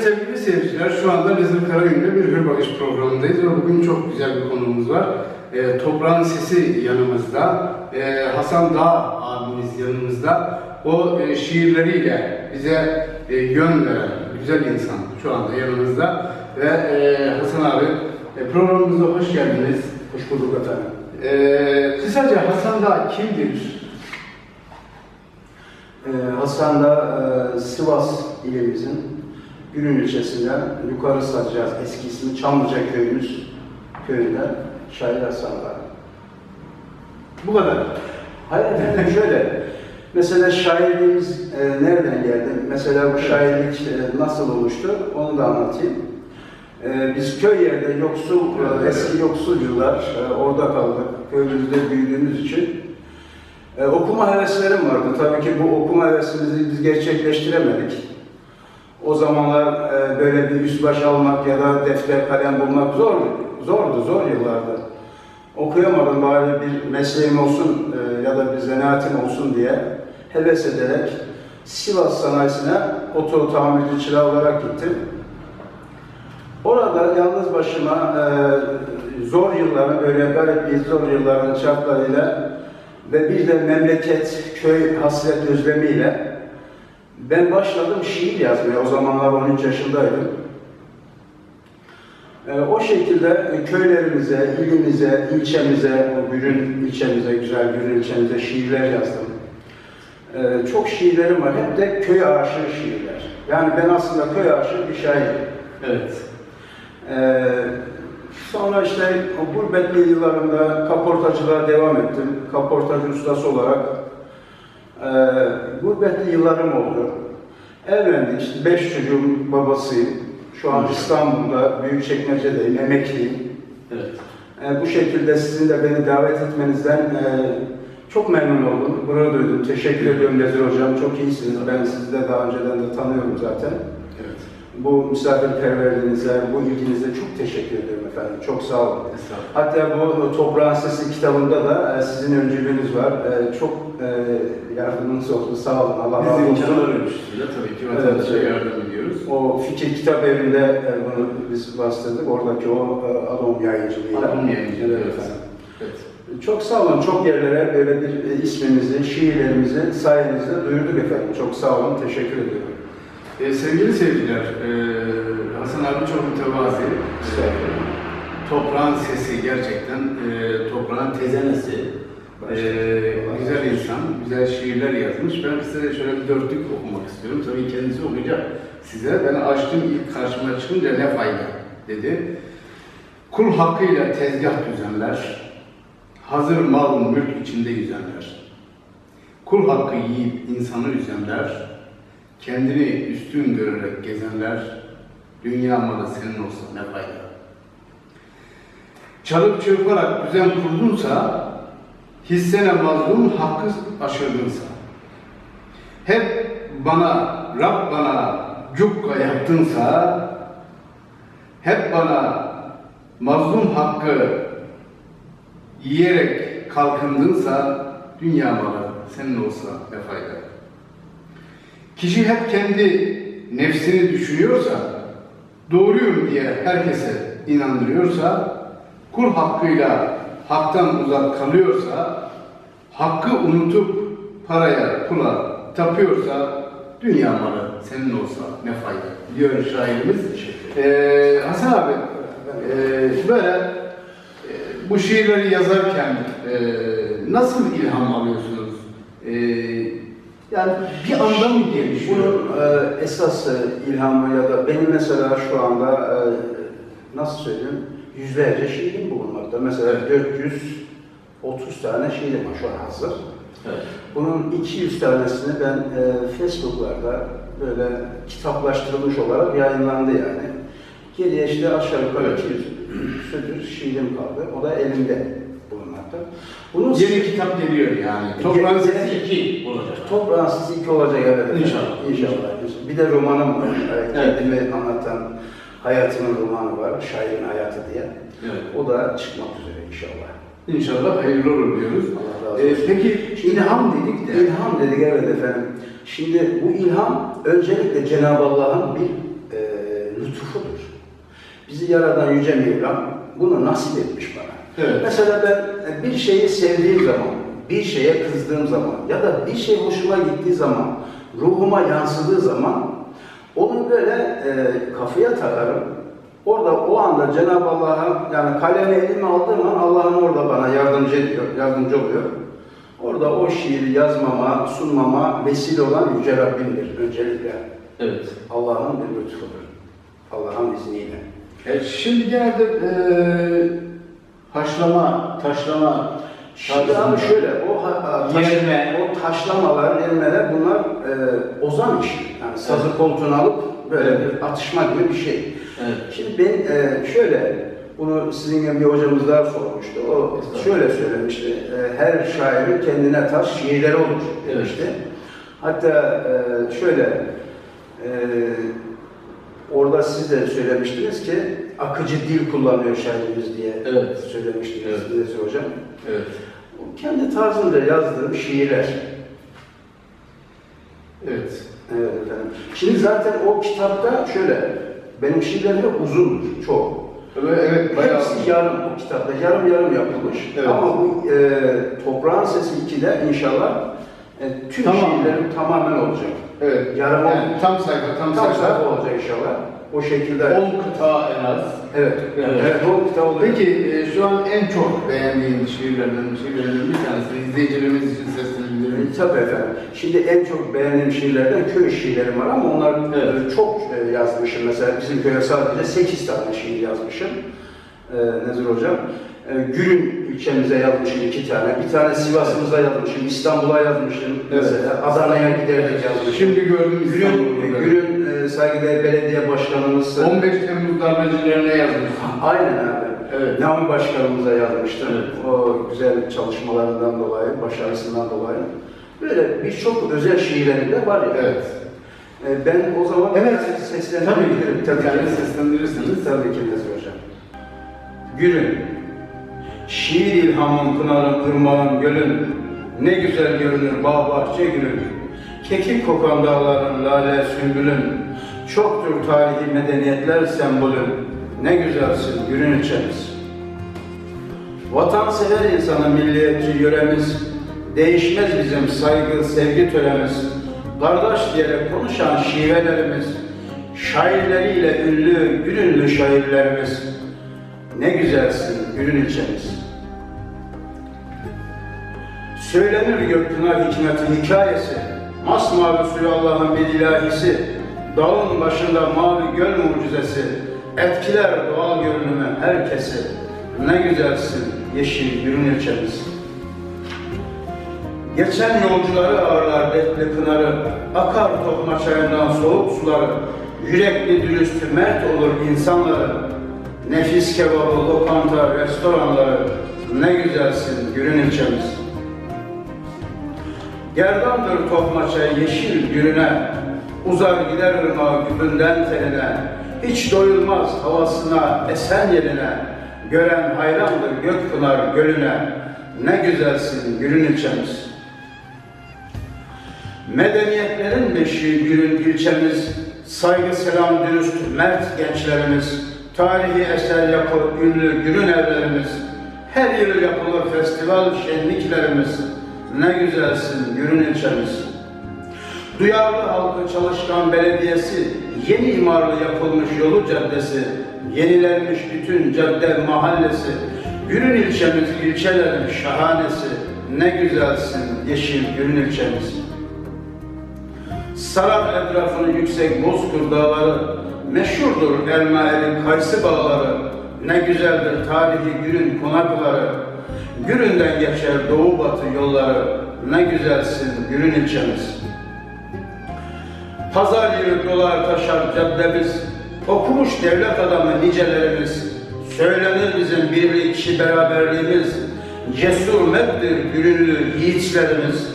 sevgili seyirciler, şu anda Vezir Karagüm'de bir Hür Bakış programındayız ve bugün çok güzel bir konuğumuz var. Ee, toprağın sesi yanımızda, Ee, Hasan Dağ abimiz yanımızda. O e, şiirleriyle bize e, yön veren güzel insan şu anda yanımızda. Ve e, Hasan abi, e, programımıza hoş geldiniz. Hoş bulduk efendim. Ee, kısaca Hasan Dağ kimdir? Ee, Hasan da e, Sivas ilimizin Gülün ilçesinden Yukarı Sarıcaz eski ismi Çamlıca köyümüz köyünden şair Hasan da. Bu kadar. Hayır efendim şöyle, mesela şairliğimiz e, nereden geldi? Mesela bu şairlik e, nasıl oluştu? Onu da anlatayım. E, biz köy yerde yoksul, e, eski yoksul yıllar e, orada kaldık. Köyümüzde büyüdüğümüz için. E, okuma heveslerim vardı. Tabii ki bu okuma hevesimizi biz gerçekleştiremedik. O zamanlar e, böyle bir üst almak ya da defter kalem bulmak zor, zordu, zor yıllardı. Okuyamadım bari bir mesleğim olsun e, ya da bir zanaatim olsun diye heves ederek Sivas sanayisine oto tamirci çırağı olarak gittim. Orada yalnız başıma e, zor yılların, böyle garip bir zor yılların şartlarıyla ve bir de memleket, köy hasret özlemiyle ben başladım şiir yazmaya. O zamanlar 13 yaşındaydım. E, o şekilde e, köylerimize, ilimize, ilçemize, o Gürün ilçemize, güzel Gürün ilçemize şiirler yazdım. E, çok şiirlerim var. Hep de köy aşığı şiirler. Yani ben aslında köy aşığı bir şairim. Evet. Ee, sonra işte o gurbetli yıllarımda kaportacılığa devam ettim. Kaportacı ustası olarak ee, gurbetli yıllarım oldu. Evlendik, işte beş çocuğun babasıyım. Şu an İstanbul'da, Büyükçekmece'deyim, emekliyim. Evet. Ee, bu şekilde sizin de beni davet etmenizden ee, çok memnun oldum, gurur duydum. Teşekkür ediyorum Vezir Hocam, çok iyisiniz. Ben sizi de daha önceden de tanıyorum zaten. Evet. Bu misafirperverliğinize, bu ilginize çok teşekkür ederim efendim. Çok sağ olun. Hatta bu Toprağın Sesi kitabında da e, sizin öncülüğünüz var. E, Çok e, yardımınız olsun. Sağ olun. Allah razı Biz olsun. imkanlar ölçüsüyle tabii ki vatandaşa Evet. yardım ediyoruz. O fikir kitap evinde e, bunu biz bastırdık. Oradaki o e, Adom yayıncılığıyla. Adom yayıncılığı, Evet evet. Çok sağ olun. Çok yerlere böyle bir e, ismimizi, şiirlerimizi sayenizde duyurduk efendim. Çok sağ olun. Teşekkür ediyorum. Ee, sevgili seyirciler, e, Hasan abi çok mütevazi. Estağfurullah. Toprağın sesi gerçekten, e, toprağın tezenesi. E, güzel insan, güzel şiirler yazmış. Ben size şöyle bir dörtlük okumak istiyorum. Tabii kendisi okuyacak size. Ben açtım ilk karşıma çıkınca ne fayda dedi. Kul hakkıyla tezgah düzenler, hazır mal mülk içinde yüzenler. Kul hakkı yiyip insanı üzenler, kendini üstün görerek gezenler, dünya malı senin olsa ne fayda. Çalıp çırparak düzen kurdunsa, hissene mazlum hakkı aşırdınsa. Hep bana, Rab bana cukka yaptınsa, hep bana mazlum hakkı yiyerek kalkındınsa, dünya malı senin olsa ne fayda. Kişi hep kendi nefsini düşünüyorsa, doğruyum diye herkese inandırıyorsa, kul hakkıyla haktan uzak kalıyorsa, hakkı unutup paraya, pula tapıyorsa, dünya malı senin olsa ne fayda diyor şairimiz. Ee, Hasan abi, e, böyle e, bu şiirleri yazarken e, nasıl ilham alıyorsunuz? E, yani bir anda mı gelişiyor? Bunun e, esas e, ilhamı ya da benim mesela şu anda e, nasıl söyleyeyim yüzlerce şiirim bulunmakta. Mesela 430 tane şiirim var şu an hazır. Evet. Bunun 200 tanesini ben e, Facebook'larda böyle kitaplaştırılmış olarak yayınlandı yani. Geriye işte aşağı yukarı Evet. 200 küsur şiirim kaldı. O da elimde bulunmakta. Bunun Yeni kitap geliyor yani. Toprağın sesi 2 olacak. Toprağın sesi iki olacak evet. efendim. İnşallah. İnşallah. Bir de romanım var. Evet. Kendimi anlatan hayatımın romanı var. Şairin hayatı diye. Evet. O da çıkmak üzere inşallah. İnşallah hayırlı olur diyoruz. Allah razı Ee, peki ilham dedik de. İlham dedik evet efendim. Şimdi bu ilham öncelikle Cenab-ı Allah'ın bir e, lütfudur. Bizi yaradan Yüce Mevlam bunu nasip etmiş bana. Evet. Mesela ben e, bir şeyi sevdiğim zaman, bir şeye kızdığım zaman ya da bir şey hoşuma gittiği zaman, ruhuma yansıdığı zaman onu böyle e, kafaya takarım. Orada o anda Cenab-ı Allah'a yani kalemi elime aldığım an Allah'ın orada bana yardımcı ediyor, yardımcı oluyor. Orada o şiiri yazmama, sunmama vesile olan Yüce Rabbimdir öncelikle. Evet. Allah'ın bir lütfudur. Allah'ın izniyle. E, şimdi genelde e, haşlama, taşlama Şimdi abi şöyle, o, ha- ha- taş- Yerme. o taşlamalar, yermeler bunlar e, ozan işi. Yani sazı Evet. koltuğuna alıp böyle Evet. bir atışma gibi bir şey. Evet. Şimdi ben e, şöyle, bunu sizin gibi bir hocamız daha sormuştu. O şöyle söylemişti, e, her şairin kendine taş şiirleri olur demişti. Hatta e, şöyle, e, orada siz de söylemiştiniz ki akıcı dil kullanıyor şairimiz diye Evet. söylemiştiniz Evet. Nezi hocam. Evet. Kendi tarzında yazdığım şiirler. Evet. Evet efendim. Şimdi zaten o kitapta şöyle, benim şiirlerim de uzundur, çok. Evet, evet bayağı. Hepsi yarım o kitapta, yarım yarım yapılmış. Evet. Ama bu e, Toprağın Sesi 2'de inşallah e, tüm Tamam. şiirlerim tamamen olacak. Evet. Yarım yani tam sayfa, tam, Tam sayfa. sayfa olacak inşallah. O şekilde. 10 kıta en az. Evet. Evet. Evet, o kitap olacak. Peki e, şu an en çok beğendiğin şiirlerden, şiirlerden bir tanesini izleyicilerimiz için seslenebilir miyim? E, Tabii efendim. Şimdi en çok beğendiğim şiirlerden köy şiirlerim var ama onlar Evet. e, çok e, yazmışım. Mesela bizim köye sadece 8 tane şiir yazmışım. E, Nezir Hocam. E, Gürün ilçemize yazmışım iki tane. Bir tane Sivas'ımıza yazmışım. İstanbul'a yazmışım. Evet. Mesela Adana'ya giderdik yazmışım. Şimdi gördüm Gürün, İstanbul'da. Gürün e, saygıdeğer belediye başkanımız. 15 Temmuz darbecilerine yazmışsın. Aynen abi. Evet. Nami Başkanımıza yazmıştım. Evet. O güzel çalışmalarından dolayı, başarısından dolayı. Böyle birçok özel şiirlerim de var ya. Evet. E, Ben o zaman Evet. seslendirebilirim. Tabii Yani ki. seslendirirsiniz. Tabii ki Nezih Hocam. Gülün, şiir ilhamın, pınarın, ırmağın, gölün, ne güzel görünür bağ bahçe gülün. Kekik kokan dağların, lale sümbülün, çoktur tarihi medeniyetler sembolün. Ne güzelsin gülün ilçemiz. Vatansever insanı milliyetçi yöremiz, değişmez bizim saygı, sevgi töremiz. Kardeş diyerek konuşan şivelerimiz, şairleriyle ünlü, gülünlü şairlerimiz. Ne güzelsin gülün ilçemiz. Söylenir Gökpınar hikmeti hikayesi, masmavi suyu Allah'ın bir ilahisi, dağın başında mavi göl mucizesi, etkiler doğal görünümü herkesi. Ne güzelsin yeşil gülün ilçemiz. Geçen yolcuları ağırlar dertli pınarı, akar tokma çayından soğuk suları, yürekli dürüstü mert olur insanları, nefis kebabı, lokanta, restoranları, ne güzelsin gülün ilçemiz. Gerdandır tokmaça yeşil gülüne, uzar gider ırmağı gübünden teline, hiç doyulmaz havasına, esen yerine, gören hayrandır Gökpınar gölüne, ne güzelsin gülün ilçemiz. Medeniyetlerin beşiği gülün ilçemiz, saygı selam dürüst mert gençlerimiz, tarihi eser yapı ünlü gülün evlerimiz, her yıl yapılır festival şenliklerimiz, ne güzelsin gülün ilçemiz. Duyarlı halkı çalışkan belediyesi, yeni imarlı yapılmış yolu caddesi, yenilenmiş bütün cadde mahallesi, Gülün ilçemiz ilçelerin şahanesi, ne güzelsin yeşil Gülün ilçemiz. Sarar etrafını yüksek bozkır dağları, meşhurdur elma eli kayısı bağları, ne güzeldir tarihi Gülün konakları, Gülünden geçer doğu batı yolları, ne güzelsin Gülün ilçemiz. Pazar yeri dolar taşar caddemiz, okumuş devlet adamı nicelerimiz, söylenir bizim birlik kişi beraberliğimiz, cesur mettir gülünlü yiğitlerimiz,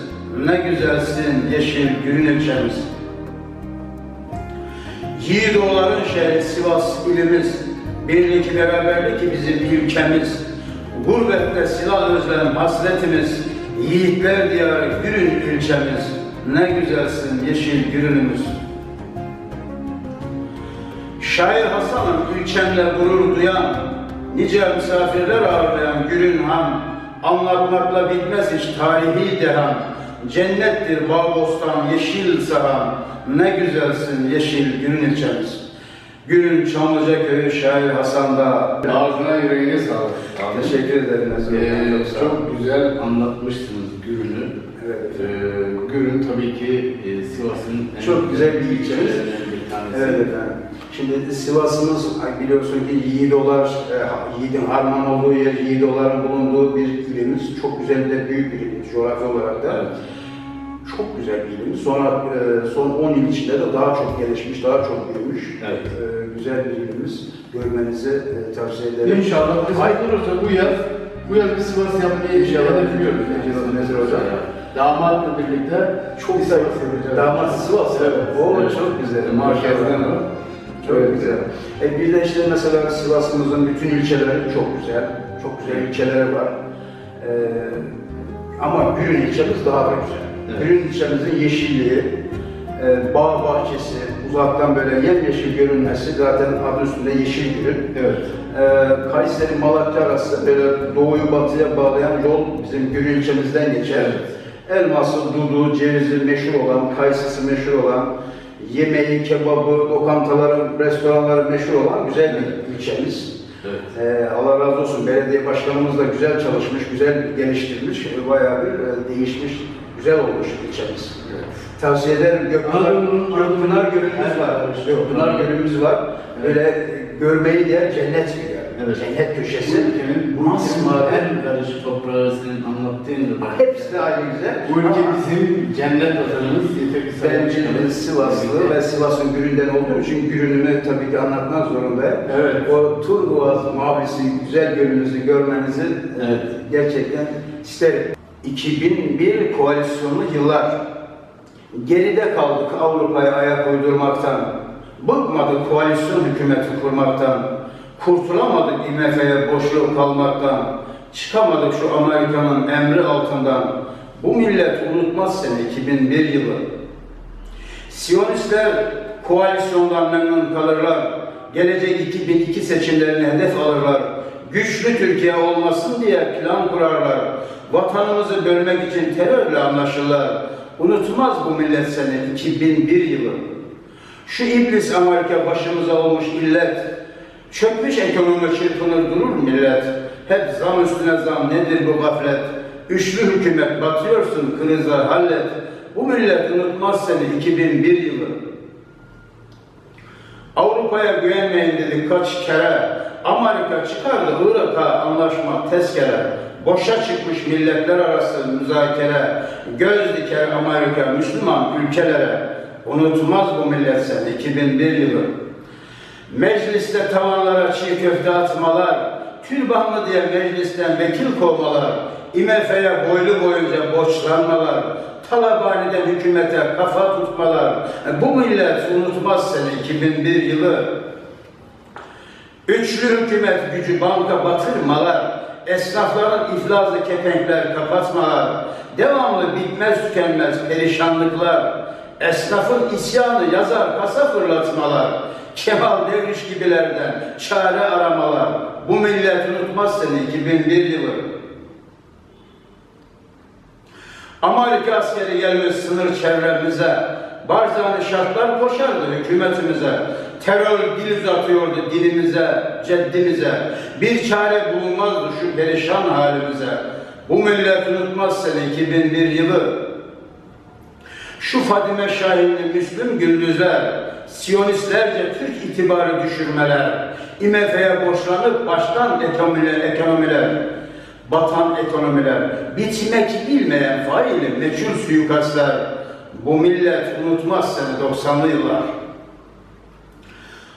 ne güzelsin yeşil gülün ilçemiz. Yiğidoğların şehri Sivas ilimiz, birlik beraberlik bizim ülkemiz, gurbette silah özlem hasretimiz, yiğitler diyarı Gülün ilçemiz, ne güzelsin yeşil gülünümüz. Şair Hasan'ım ülkemle gurur duyan, nice misafirler ağırlayan Gülün Han, anlatmakla bitmez hiç tarihi dehan, cennettir bağ bostan yeşil sahan, ne güzelsin yeşil Gülün ilçemiz. Gülün Çamlıca Köyü Şair Hasan'da. Ağzına yüreğine sağlık. Abi. Teşekkür ederim Ee, çok çok güzel anlatmışsınız Gürün'ü. Evet. Ee, Gürün tabii ki e, Sivas'ın en Çok güzel bir ilçemiz. Evet efendim. Şimdi Sivas'ımız biliyorsun ki Yiğidolar, e, Yiğidin harman olduğu yer, Yiğidoların bulunduğu bir ilimiz. Çok güzel de büyük bir ilimiz coğrafi olarak da. Evet. Çok güzel bir ilimiz. Sonra e, son 10 yıl içinde de daha çok gelişmiş, daha çok büyümüş. Evet. E, güzel bir ilimiz. Görmenizi e, tavsiye ederim. İnşallah kısmet olursa bu yaz, bu yaz bir Sivas yapmayı İnşallah. hedefliyoruz. İnşallah Nezir Hocam. Damatla birlikte Çok. Sivas yapacağız. Damat Sivas. Evet. O Evet. çok güzel. Merkezden o. Çok güzel. E bir de işte mesela Sivas'ımızın bütün ilçeleri çok güzel. Çok güzel ilçeleri var. E, ama Gülün ilçemiz daha da güzel. Evet. Gülün ilçemizin yeşilliği, e, bağ bahçesi, uzaktan böyle yemyeşil görünmesi zaten adı üstünde yeşil Gülün. Evet. Ee, Kayseri Malatya arası böyle doğuyu batıya bağlayan yol bizim Gül ilçemizden geçer. Elması, dudu, cevizi meşhur olan, kayısısı meşhur olan, yemeği, kebabı, lokantaları, restoranları meşhur olan güzel bir ilçemiz. Evet. Ee, Allah razı olsun belediye başkanımız da güzel çalışmış, güzel geliştirmiş, bayağı bir e, değişmiş, güzel olmuş ilçemiz. Evet. Tavsiye ederim. Gökpınar, Gökpınar Gölü'müz var. Evet. Gökpınar Gölü'müz var. Evet. Böyle görmeyi de cennet gibi. Evet. Cennet köşesi. ülkenin, Bu nasıl maden? en karışık toprağı senin anlattığın gibi. Hepsi de aynı güzel. Bu ülke bizim cennet vatanımız. Çıkalım. Sivaslı ve Sivas'ın Güründen olduğu için Gürün'ünü tabii ki anlatmak zorundayım. Evet. O turkuaz mavisi, güzel gölümüzü görmenizi Evet. gerçekten isterim. 2001 koalisyonlu yıllar. Geride kaldık Avrupa'ya ayak uydurmaktan. Bıkmadık koalisyon hükümeti kurmaktan. Kurtulamadık IMF'ye boşluğu kalmaktan. Çıkamadık şu Amerika'nın emri altından. Bu millet unutmaz seni 2001 yılı. Siyonistler koalisyondan memnun kalırlar. Gelecek 2002 seçimlerini hedef alırlar. Güçlü Türkiye olmasın diye plan kurarlar. Vatanımızı bölmek için terörle anlaşırlar. Unutmaz bu millet seni 2001 yılı. Şu iblis Amerika başımıza olmuş illet. Çökmüş ekonomi çırpınır durur millet. Hep zam üstüne zam nedir bu gaflet? Üçlü hükümet batıyorsun krize hallet. Bu millet unutmaz seni 2001 yılı. Avrupa'ya güvenmeyin dedik kaç kere. Amerika çıkardı Irak'a anlaşma tezkere. Boşa çıkmış milletler arası müzakere. Göz diker Amerika Müslüman ülkelere. Unutmaz bu millet seni 2001 yılı. Mecliste tavanlara çiğ köfte atmalar, türbanlı diye meclisten vekil kovmalar, IMF'ye boylu boyunca borçlanmalar, Talabani'den hükümete kafa tutmalar, bu millet unutmaz seni 2001 yılı. Üçlü hükümet gücü banka batırmalar, esnafların iflazı kepenkler kapatmalar, devamlı bitmez tükenmez perişanlıklar, esnafın isyanı yazar kasa fırlatmalar, Kemal Devriş gibilerden çare aramalar, bu millet unutmaz seni 2001 yılı. Amerika askeri gelmiş sınır çevremize, barzani şartlar koşardı hükümetimize. Terör dil uzatıyordu dilimize, ceddimize. Bir çare bulunmazdı şu perişan halimize. Bu millet unutmaz seni 2001 yılı. Şu Fadime Şahinli Müslüm Gündüzler, Siyonistlerce Türk itibarı düşürmeler, IMF'ye borçlanıp baştan ekonomiler, ekonomiler, batan ekonomiler, bitmek bilmeyen faili meçhul suikastlar, bu millet unutmaz seni 90'lı yıllar.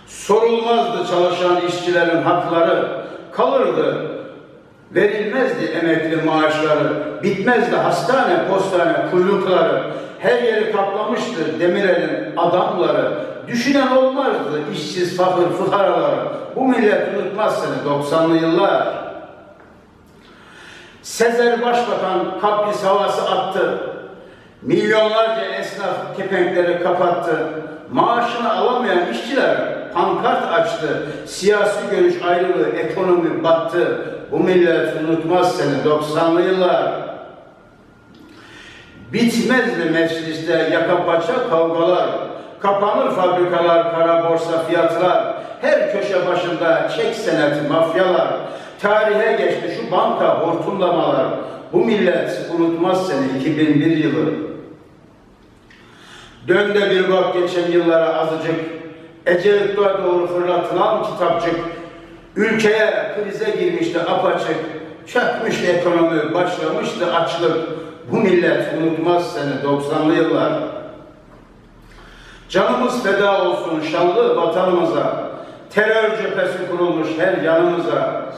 Sorulmazdı çalışan işçilerin hakları, kalırdı verilmezdi emekli maaşları, bitmezdi hastane, postane kuyrukları, her yeri kaplamıştı Demirel'in adamları, düşünen olmazdı işsiz fakir fıkaraları, bu millet unutmaz seni 90'lı yıllar. Sezer Başbakan kapris havası attı, Milyonlarca esnaf kepenkleri kapattı. Maaşını alamayan işçiler pankart açtı. Siyasi görüş ayrılığı, ekonomi battı. Bu millet unutmaz seni 90'lı yıllar. Bitmezdi mecliste yaka paça kavgalar. Kapanır fabrikalar, kara borsa fiyatlar. Her köşe başında çek seneti mafyalar. Tarihe geçti şu banka hortumlamalar. Bu millet unutmaz seni 2001 yılı. Dön de bir bak geçen yıllara azıcık. Ecevit'e doğru fırlatılan kitapçık. Ülkeye krize girmişti apaçık. Çökmüştü ekonomi, başlamıştı açlık. Bu millet unutmaz seni 90'lı yıllar. Canımız feda olsun şanlı vatanımıza. Terör cephesi kurulmuş her yanımıza.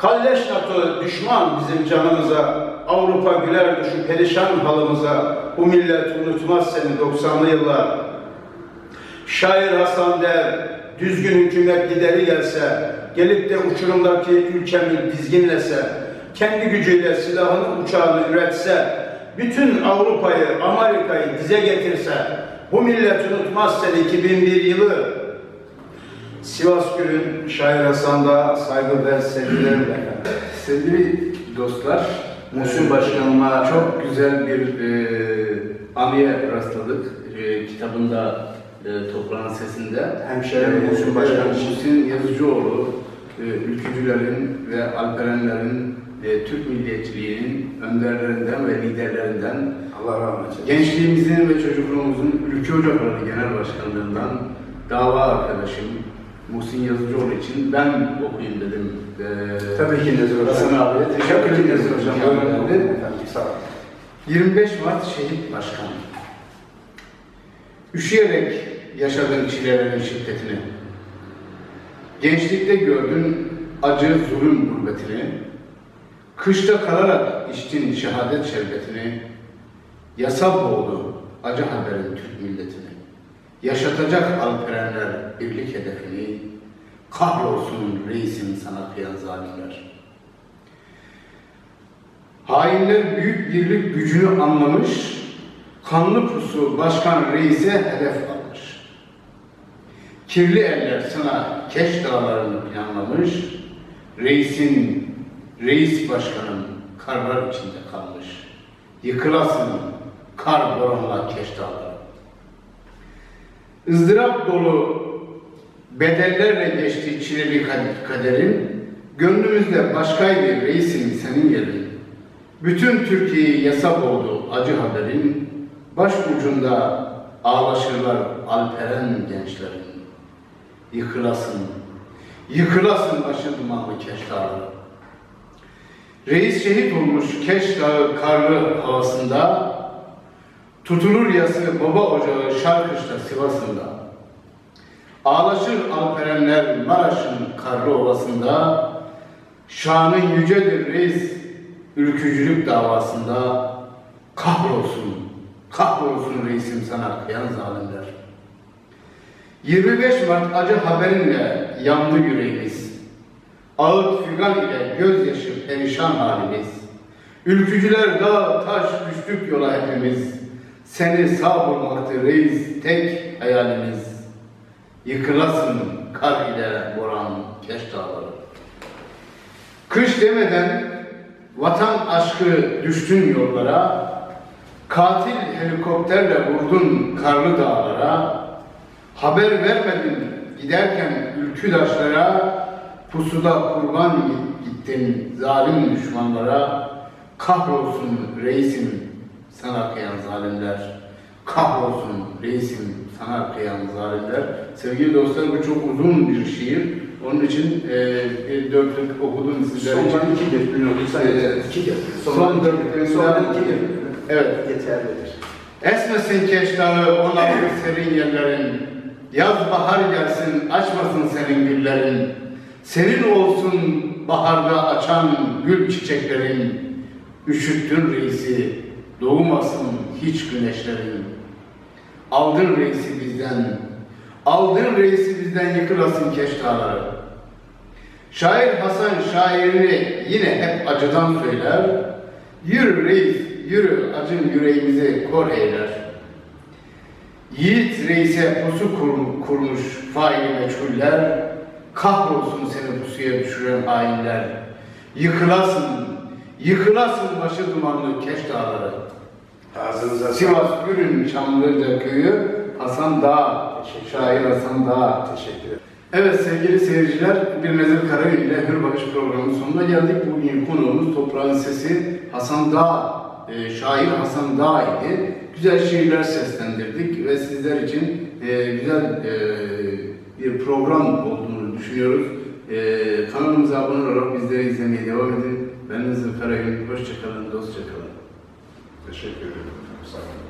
Kalleş NATO düşman bizim canımıza. Avrupa güler şu perişan halımıza. Bu millet unutmaz seni 90'lı yıllar. Şair Hasan der, düzgün hükümet gideri gelse, gelip de uçurumdaki ülkemi dizginlese, kendi gücüyle silahını uçağını üretse, bütün Avrupa'yı, Amerika'yı dize getirse, bu millet unutmaz seni 2001 yılı. Sivas Gül'ün Şair Hasan'da saygı ve sevgilerimle. Sevgili dostlar, Muhsin Başkanıma çok güzel bir e, anıya rastladık. E, kitabında e, toprağın sesinde. Hemşerim Muhsin Başkan için. Muhsin Yazıcıoğlu, e, ülkücülerin ve alperenlerin, e, Türk milliyetçiliğinin önderlerinden ve liderlerinden, Allah rahmet eylesin. gençliğimizin ve çocukluğumuzun Ülke Ocakları Genel Başkanlığından dava arkadaşım Muhsin Yazıcıoğlu için ben okuyayım dedim. E, Tabii ki Nezir. Hasan abiye teşekkür ederim. Nezir Hocam. Efendim, sağ olun. 25 Mart Şehit Başkanı. Üşüyerek yaşadığın çilelerin şiddetini, gençlikte gördün acı zulüm gurbetini, kışta kalarak içtin şehadet şerbetini, yasa boğdu acı haberin Türk milletini, yaşatacak alperenler birlik hedefini, kahrolsun reisim sana kıyan zalimler. Hainler büyük birlik gücünü anlamış, kanlı pusu başkan reise hedef almış. Kirli eller sana keş dağlarını planlamış, reisin, reis başkanın karlar içinde kalmış. Yıkılasın kar boranla keş dağları. Izdırap dolu bedellerle geçti çileli kaderin, gönlümüzde başkaydı reisim senin yerin. Bütün Türkiye'yi yasa boğdu acı haberin, baş ucunda ağlaşırlar alperen gençlerin. Yıkılasın, yıkılasın başı dumanlı Keş. Reis şehit olmuş Keş karlı havasında, tutulur yası baba ocağı Şarkışla Sivas'ında. Ağlaşır alperenler Maraş'ın karlı ovasında, şanın yücedir reis ülkücülük davasında kahrolsun, kahrolsun reisim sana kıyan zalimler. 25 Mart acı haberinle yandı yüreğimiz. Ağıt figan ile gözyaşı perişan halimiz. Ülkücüler dağ taş düştük yola hepimiz. Seni sağ bulmaktı reis tek hayalimiz. Yıkılasın kar ile boran keş dağları. Kış demeden vatan aşkı düştün yollara, katil helikopterle vurdun karlı dağlara, haber vermedin giderken ülküdaşlara, pusuda kurban gittin zalim düşmanlara, kahrolsun reisim sana kıyan zalimler, kahrolsun reisim sana kıyan zalimler. Sevgili dostlar bu çok uzun bir şiir. Onun için e, bir dörtlük okudum sizler için. Son iki getir. Lütfen yeter. İki getir. Son dörtlükten Son iki getir. Evet. Yeterlidir. Esmesin keş dağı, on altı serin yerlerin. Yaz bahar gelsin, açmasın senin güllerin. Senin olsun baharda açan gül çiçeklerin. Üşüttün reisi, doğmasın hiç güneşlerin. Aldın reisi bizden, aldın reisi bizden yıkılasın keş dağları. Şair Hasan şairini yine hep acıdan söyler. Yürü reis, yürü acın yüreğimizi kor eyler. Yiğit reise pusu kur- kurmuş faili meçhuller. Kahrolsun seni pusuya düşüren hainler. Yıkılasın, yıkılasın başı dumanlı keş dağları. Ağzınıza. Sivas Gürün Çamlıca Köyü Hasan Dağ, şair Hasan Dağ. Teşekkür ederim. Evet sevgili seyirciler, bir Mezar Karayün ile Hür Bakış programının sonuna geldik. Bugün konuğumuz Toprağın Sesi Hasan Dağ, e, şair Hasan Dağ idi. Güzel şiirler seslendirdik ve sizler için e, güzel e, bir program olduğunu düşünüyoruz. E, kanalımıza abone olarak bizleri izlemeye devam edin. Ben Mezar Karayün, hoşçakalın, dostça kalın. Teşekkür ederim. Sağ olun.